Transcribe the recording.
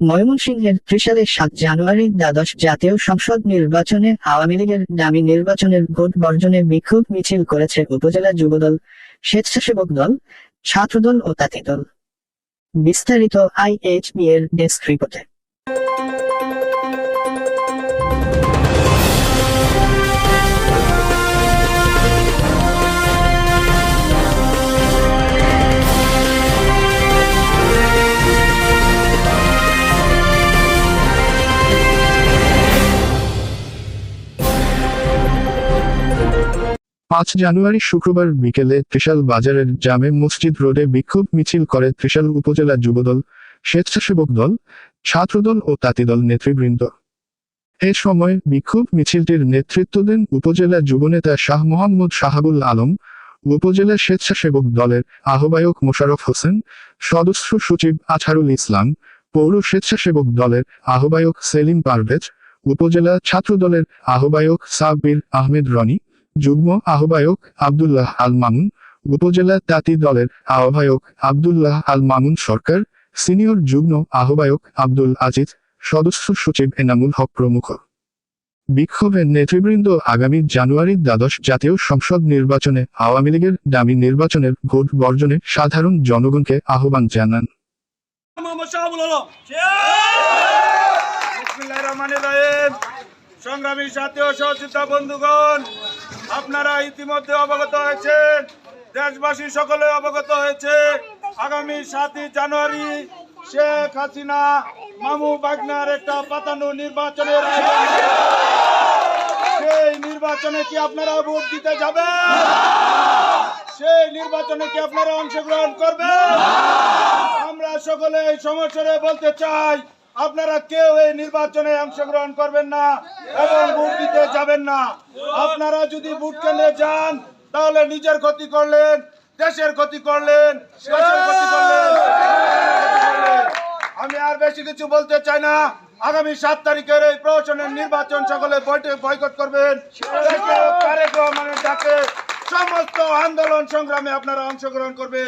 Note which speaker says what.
Speaker 1: ময়মনসিংহের ত্রিশালে সাত জানুয়ারি দ্বাদশ জাতীয় সংসদ নির্বাচনে আওয়ামী লীগের দামি নির্বাচনের ভোট বর্জনে বিক্ষোভ মিছিল করেছে উপজেলা যুবদল, স্বেচ্ছাসেবক দল, ছাত্রদল ও তাঁতি দল। বিস্তারিত আইএইচবি এর ডেস্ক রিপোর্টে।
Speaker 2: পাঁচ জানুয়ারি শুক্রবার বিকেলে ত্রিশাল বাজারের জামে মসজিদ রোডে বিক্ষোভ মিছিল করে ত্রিশাল উপজেলা যুবদল, স্বেচ্ছাসেবক দল, ছাত্রদল ও তাঁতিদল নেতৃবৃন্দ। এ সময় বিক্ষোভ মিছিলটির নেতৃত্ব দেন উপজেলা যুবনেতা শাহ মোহাম্মদ শাহাবুল আলম, উপজেলা স্বেচ্ছাসেবক দলের আহ্বায়ক মোশারফ হোসেন, সদস্য সচিব আছারুল ইসলাম, পৌর স্বেচ্ছাসেবক দলের আহ্বায়ক সেলিম পারভেজ, উপজেলা ছাত্রদলের আহ্বায়ক সাব্বির আহমেদ রনি যুগ্ম আহ্বায়ক আব্দুল্লাহ আল মামুন উপজেলা তাঁতি দলের আহ্বায়ক আব্দুল্লাহ আল মামুন সরকার, সিনিয়র যুগ্ম আহ্বায়ক আব্দুল আজিজ, সদস্য সচিব এনামুল হক প্রমুখ। বিক্ষোভের নেতৃবৃন্দ আগামী জানুয়ারির দ্বাদশ জাতীয় সংসদ নির্বাচনে আওয়ামী লীগের দামি নির্বাচনের ভোট বর্জনে সাধারণ জনগণকে আহ্বান জানান।
Speaker 3: সংগ্রামী ও সহযোদ্ধা বন্ধুগণ আপনারা ইতিমধ্যে অবগত হয়েছেন, দেশবাসী সকলে অবগত হয়েছে, আগামী সাতই জানুয়ারি শেখ হাসিনা মামু বাগনার একটা পাতানো নির্বাচনের সেই নির্বাচনে কি আপনারা ভোট দিতে যাবেন? সেই নির্বাচনে কি আপনারা অংশগ্রহণ করবেন? আমরা সকলে এই সমস্যারে বলতে চাই আপনারা কেউ এই নির্বাচনে অংশগ্রহণ করবেন না এবং ভোট দিতে যাবেন না। আপনারা যদি ভোট কেন্দ্রে যান, তাহলে নিজের ক্ষতি করলেন, দেশের ক্ষতি করলেন আমি আর বেশি কিছু বলতে চাই না। আগামী সাত তারিখের এই প্রশাসনের নির্বাচন সকলে বয়কট করবেন। সমস্ত আন্দোলন সংগ্রামে আপনারা অংশগ্রহণ করবেন।